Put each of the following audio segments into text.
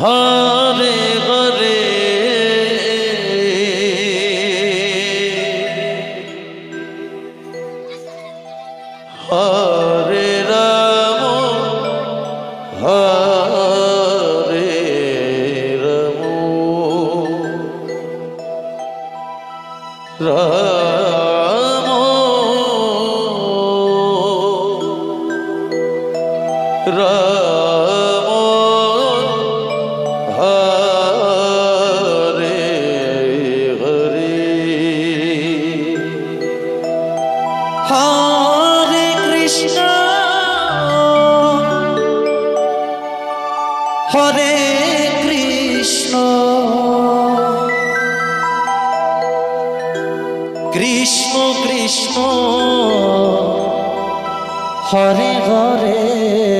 হরে ঘরে ঘরে হরে কৃষ্ণ। হরে কৃষ্ণ। কৃষ্ণ কৃষ্ণ। হরে হরে।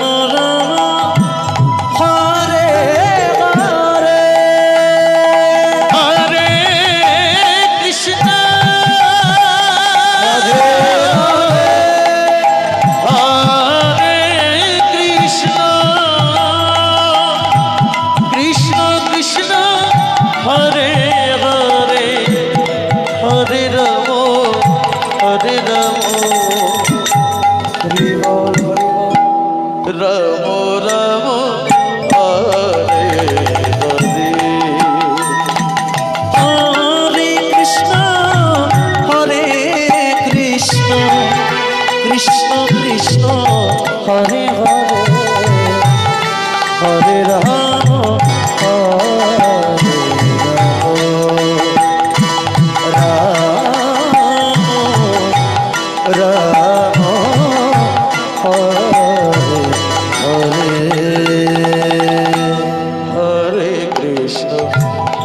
মরা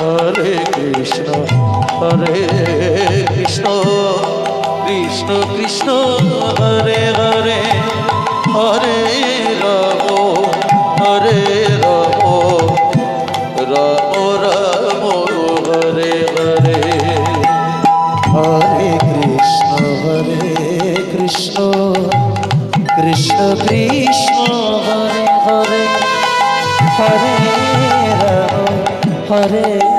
হরে কৃষ্ণ হরে কৃষ্ণ কৃষ্ণ কৃষ্ণ, হরে হরে হরে রব হরে রব রব রব, হরে হরে। হরে কৃষ্ণ হরে কৃষ্ণ কৃষ্ণ কৃষ্ণ। হরে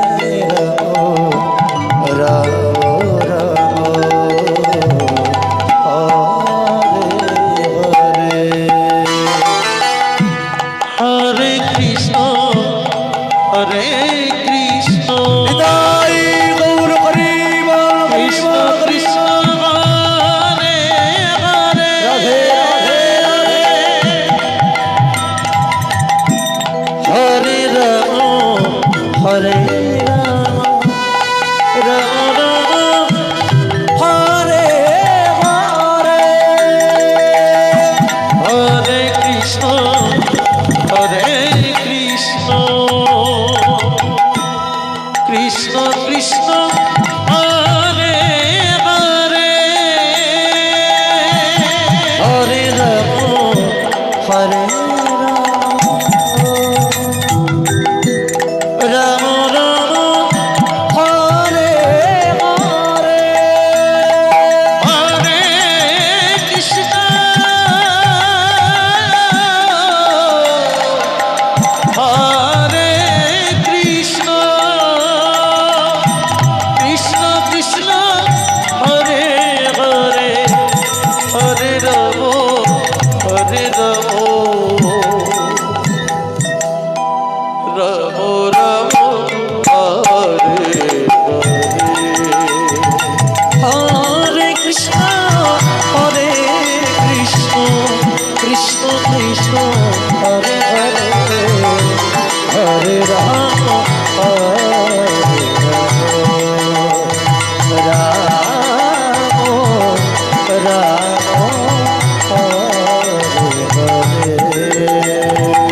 કૃષ્ણ હરે હરે હરે રામ હરે રામ રામ હરે હરે